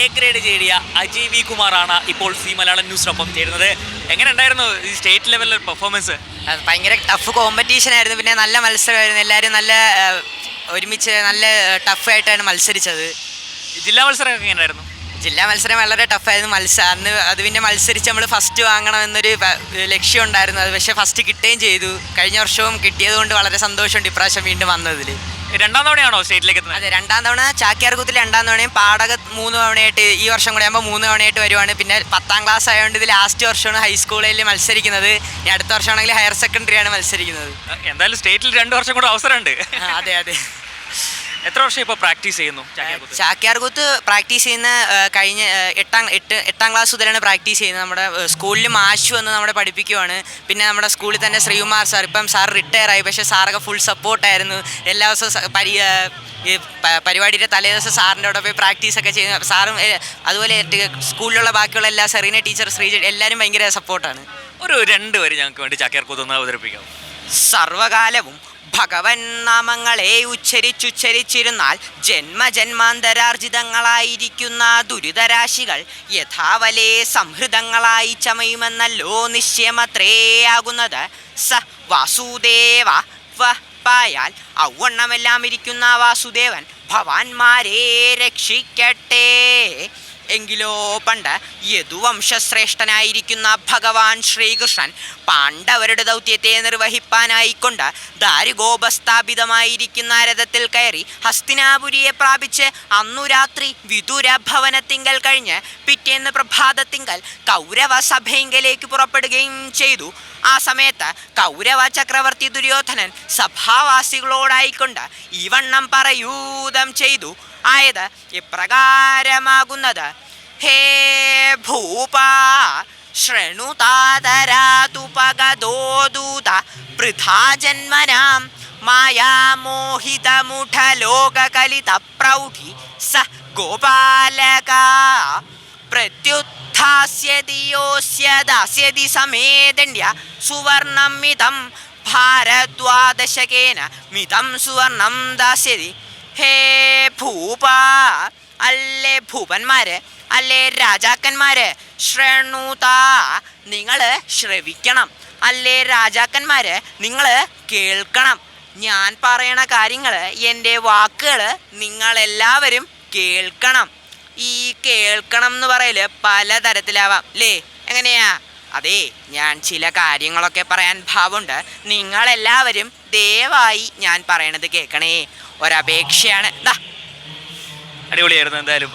A grade നേടിയ Ajay V കുമാറാണ് ഇപ്പോൾ സി മലയാളം ന്യൂസിനൊപ്പം ചേരുന്നത്. എങ്ങനെ ഉണ്ടായിരുന്നു ഈ സ്റ്റേറ്റ് ലെവലിലെ പെർഫോമൻസ് ഭയങ്കര ടഫ് കോമ്പറ്റീഷൻ ആയിരുന്നു. പിന്നെ നല്ല മത്സരമായിരുന്നു. എല്ലാവരും നല്ല ഒരുമിച്ച് നല്ല ടഫായിട്ടാണ് മത്സരിച്ചത്. ജില്ലാ മത്സരമൊക്കെ എങ്ങനെ ഉണ്ടായിരുന്നു ജില്ലാ മത്സരം വളരെ ടഫായിരുന്നു മത്സരം അന്ന് അത് പിന്നെ മത്സരിച്ച് നമ്മൾ ഫസ്റ്റ് വാങ്ങണം എന്നൊരു ലക്ഷ്യം ഉണ്ടായിരുന്നു. അത് പക്ഷേ ഫസ്റ്റ് കിട്ടുകയും ചെയ്തു. കഴിഞ്ഞ വർഷവും കിട്ടിയത് കൊണ്ട് വളരെ സന്തോഷമുണ്ട് ഇപ്രാവശ്യം വീണ്ടും വന്നതിൽ രണ്ടാം തവണയാണോ സ്റ്റേറ്റിലേക്ക് എത്തുന്നത്? അതെ രണ്ടാം തവണ ചാക്യാർകൂത്തിൽ രണ്ടാം തവണയും പാടക മൂന്ന് തവണയായിട്ട് ഈ വർഷം കൂടെ ആകുമ്പോൾ മൂന്ന് തവണയായിട്ട് വരുവാണ്. പിന്നെ പത്താം ക്ലാസ് ആയതുകൊണ്ട് ഇത് ലാസ്റ്റ് വർഷമാണ് ഹൈസ്കൂളിൽ മത്സരിക്കുന്നത്. ഇനി അടുത്ത വർഷമാണെങ്കിൽ ഹയർ സെക്കൻഡറി ആണ് മത്സരിക്കുന്നത്. എന്തായാലും സ്റ്റേറ്റിൽ രണ്ട് വർഷം കൂടെ അവസരമുണ്ട്. അതെ അതെ. എത്ര വർഷം ഇപ്പോൾ പ്രാക്ടീസ് ചെയ്യുന്നു ചാക്യാർകൂത്ത്? ചാക്യാർകൂത്ത് പ്രാക്ടീസ് ചെയ്യുന്ന കഴിഞ്ഞ ആ, എട്ടാം എട്ട് എട്ടാം ക്ലാസ് മുതലാണ് പ്രാക്ടീസ് ചെയ്യുന്നത്. നമ്മുടെ സ്കൂളിൽ മാഷു വന്ന് നമ്മുടെ പഠിപ്പിക്കുവാണ്. പിന്നെ നമ്മുടെ സ്കൂളിൽ തന്നെ ശ്രീകുമാർ സാർ ഇപ്പം സാർ റിട്ടയർ ആയി. പക്ഷേ സാറൊക്കെ ഫുൾ സപ്പോർട്ടായിരുന്നു എല്ലാ ദിവസവും പരി ഈ പരിപാടിയുടെ തലേ ദിവസം സാറിന്റെ അവിടെ പോയി പ്രാക്ടീസ് ഒക്കെ ചെയ്യുന്നു. സാറും അതുപോലെ സ്കൂളിലുള്ള ബാക്കിയുള്ള എല്ലാ സെറീന ടീച്ചർ ശ്രീജ എല്ലാവരും ഭയങ്കര സപ്പോർട്ടാണ് ഒരു രണ്ട് വരി ഞങ്ങൾക്ക് വേണ്ടി ചാക്യാർകൂത്ത് ഒന്ന് അവതരിപ്പിക്കാം. സർവകാലവും ഭഗവൻ നാമങ്ങളെ ഉച്ചരിച്ചുച്ചരിച്ചിരുന്നാൽ ജന്മജന്മാന്തരാർജിതങ്ങളായിരിക്കുന്ന ദുരിതരാശികൾ യഥാവലെ സംഹൃതങ്ങളായി ചമയുമെന്നല്ലോ നിശ്ചയമത്രേയാകുന്നത് സ വാസുദേവ പായാൽ ഔവണ്ണമെല്ലാം ഇരിക്കുന്ന വാസുദേവൻ ഭവാന്മാരെ രക്ഷിക്കട്ടെ. എങ്കിലോ പണ്ട് യദുവംശശ്രേഷ്ഠനായിരിക്കുന്ന ഭഗവാൻ ശ്രീകൃഷ്ണൻ പാണ്ഡവരുടെ ദൗത്യത്തെ നിർവഹിപ്പാനായിക്കൊണ്ട് ദാരുഗോപസ്ഥാപിതമായിരിക്കുന്ന രഥത്തിൽ കയറി ഹസ്തിനാപുരിയെ പ്രാപിച്ച് അന്നു രാത്രി വിദുര ഭവനത്തിങ്കൽ കഴിഞ്ഞ് പിറ്റേന്ന് പ്രഭാതത്തിങ്കൽ കൗരവ സഭയിങ്കലേക്ക് പുറപ്പെടുകയും ചെയ്തു. ആ സമയത്ത് കൗരവ ചക്രവർത്തി ദുര്യോധനൻ സഭാവാസികളോടായിക്കൊണ്ട് ഈ വണ്ണം പറയൂതം ചെയ്തു. ആയത് ഇപ്രകാരമാകുന്നത്. ഹേ ഭൂപ ശൃണുതാതരാതുപഗതോദൂത വൃഥാ ജന്മനാം മായാമോഹിതമുഠലോകകലിത പ്രൗഢി സ ഗോപാലക. പ്രത്യുത്ഥാസ്യതി യോസ്യ ദാസ്യതി സമേദണ്യ സുവർണം മിതം ഭാരദ്വാദശകേന മിതം സുവർണം ദാസ്യതി. ഹേ ഭൂപ അല്ലേ ഭൂപന്മാര് അല്ലേ രാജാക്കന്മാര് ശ്രേണുത നിങ്ങൾ ശ്രവിക്കണം. അല്ലേ രാജാക്കന്മാര് നിങ്ങൾ കേൾക്കണം. ഞാൻ പറയണ കാര്യങ്ങൾ എന്റെ വാക്കുകൾ നിങ്ങളെല്ലാവരും കേൾക്കണം. ഈ കേൾക്കണം എന്ന് പറയൽ പലതരത്തിലാവാം ലേ എങ്ങനെയാ? അതെ ഞാൻ ചില കാര്യങ്ങളൊക്കെ പറയാൻ ഭാവമുണ്ട് നിങ്ങളെല്ലാവരും ദയവായി ഞാൻ പറയണത് കേൾക്കണേ ഒരപേക്ഷയാണ്. ദാ. അടിപൊളിയായിരുന്നു എന്തായാലും.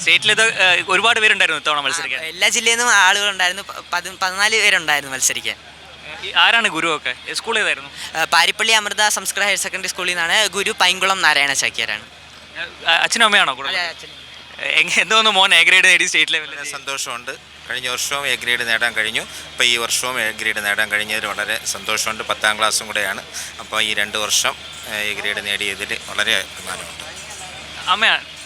സ്റ്റേറ്റിൽ ഇത് ഒരുപാട് പേരുണ്ടായിരുന്നു ഇത്തവണ മത്സരിക്കാൻ. എല്ലാ ജില്ലയിൽ നിന്നും ആളുകളുണ്ടായിരുന്നു. ഉണ്ടായിരുന്നു പതി പതിനാല് പേരുണ്ടായിരുന്നു മത്സരിക്കാൻ. ആരാണ് ആരാണ് ഒക്കെ? സ്കൂൾ ഏതായിരുന്നു? പാരിപ്പള്ളി അമൃത സംസ്കൃത ഹയർ സെക്കൻഡറി സ്കൂളിൽ നിന്നാണ് ഗുരു പൈങ്കുളം നാരായണ ചാക്യാരാണ്. അച്ഛനും അമ്മയാണോ കൂടുതൽ എന്തോന്ന് മോൻ എ ഗ്രേഡ് നേടി സ്റ്റേറ്റ് ലെവലിൽ സന്തോഷമുണ്ട്. കഴിഞ്ഞ വർഷവും എ ഗ്രേഡ് നേടാൻ കഴിഞ്ഞു. അപ്പോൾ ഈ വർഷവും എ ഗ്രേഡ് നേടാൻ കഴിഞ്ഞതിൽ വളരെ സന്തോഷമുണ്ട്. പത്താം ക്ലാസ്സും കൂടെയാണ്. അപ്പോൾ ഈ രണ്ട് വർഷം എ ഗ്രേഡ് നേടിയതിൽ വളരെ അഭിമാനമുണ്ട്. അമ്മയാണ്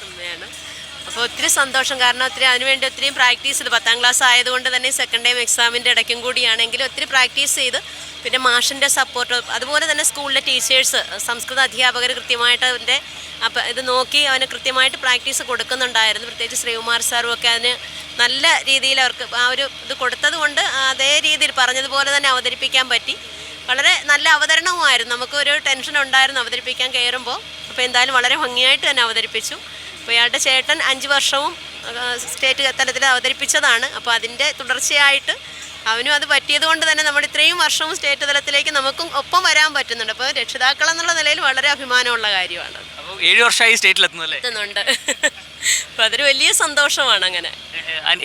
അപ്പോൾ ഒത്തിരി സന്തോഷം. കാരണം ഒത്തിരി അതിനുവേണ്ടി ഒത്തിരി പ്രാക്ടീസ് ചെയ്ത്. പത്താം ക്ലാസ് ആയതുകൊണ്ട് തന്നെ സെക്കൻഡ് ടൈം എക്സാമിന്റെ ഇടയ്ക്കും കൂടിയാണെങ്കിലും ഒത്തിരി പ്രാക്ടീസ് ചെയ്ത് പിന്നെ മാഷിന്റെ സപ്പോർട്ട് അതുപോലെ തന്നെ സ്കൂളിലെ ടീച്ചേഴ്സ് സംസ്കൃത അധ്യാപകർ കൃത്യമായിട്ട് അതിന്റെ അപ്പം ഇത് നോക്കി അവന് കൃത്യമായിട്ട് പ്രാക്ടീസ് കൊടുക്കുന്നുണ്ടായിരുന്നു. പ്രത്യേകിച്ച് ശ്രീകുമാർ സാറും ഒക്കെ അതിന് നല്ല രീതിയിൽ അവർക്ക് ആ ഒരു ഇത് കൊടുത്തത് കൊണ്ട് അതേ രീതിയിൽ പറഞ്ഞതുപോലെ തന്നെ അവതരിപ്പിക്കാൻ പറ്റി. വളരെ നല്ല അവതരണവുമായിരുന്നു. നമുക്കൊരു ടെൻഷൻ ഉണ്ടായിരുന്നു അവതരിപ്പിക്കാൻ കയറുമ്പോൾ. അപ്പോൾ എന്തായാലും വളരെ ഭംഗിയായിട്ട് തന്നെ അവതരിപ്പിച്ചു. അപ്പോൾ ഇയാളുടെ ചേട്ടൻ അഞ്ച് വർഷവും സ്റ്റേറ്റ് തലത്തിൽ അവതരിപ്പിച്ചതാണ്. അപ്പോൾ അതിന്റെ തുടർച്ചയായിട്ട് അവനും അത് പറ്റിയത് കൊണ്ട് തന്നെ നമ്മൾ ഇത്രയും വർഷവും സ്റ്റേറ്റ് തലത്തിലേക്ക് നമുക്കും ഒപ്പം വരാൻ പറ്റുന്നുണ്ട്. അപ്പോൾ രക്ഷിതാക്കൾ എന്നുള്ള നിലയിൽ വളരെ അഭിമാനമുള്ള കാര്യമാണ്. ഏഴ് വർഷമായി സ്റ്റേറ്റിൽ എത്തുന്നുണ്ട്. അപ്പോൾ അതൊരു വലിയ സന്തോഷമാണ് അങ്ങനെ.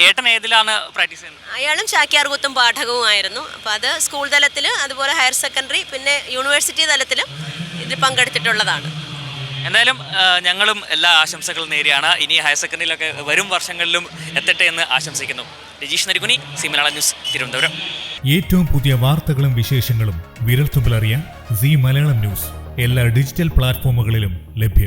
ഏട്ടൻ ഏതിലാണ് പ്രാക്ടീസ് ചെയ്യുന്നത്? അയാളും ചാക്യാർകൂത്തും പാഠകവുമായിരുന്നു അപ്പോൾ അത് സ്കൂൾ തലത്തിൽ അതുപോലെ ഹയർ സെക്കൻഡറി പിന്നെ യൂണിവേഴ്സിറ്റി തലത്തിലും ഇതിൽ പങ്കെടുത്തിട്ടുള്ളതാണ്. എന്തായാലും ഞങ്ങളും എല്ലാ ആശംസകളും നേരെയാണ്. ഇനി ഹയർ സെക്കൻഡറിയിലൊക്കെ വരും വർഷങ്ങളിലും എത്തട്ടെ എന്ന് ആശംസിക്കുന്നു. Rajeesh Narikuni C Malayalam news Thiruvananthapuram. ഏറ്റവും പുതിയ വാർത്തകളും വിശേഷങ്ങളും വിരൽത്തുമ്പിലറിയാൻ സി മലയാളം ന്യൂസ്. എല്ലാ ഡിജിറ്റൽ പ്ലാറ്റ്ഫോമുകളിലും ലഭ്യം.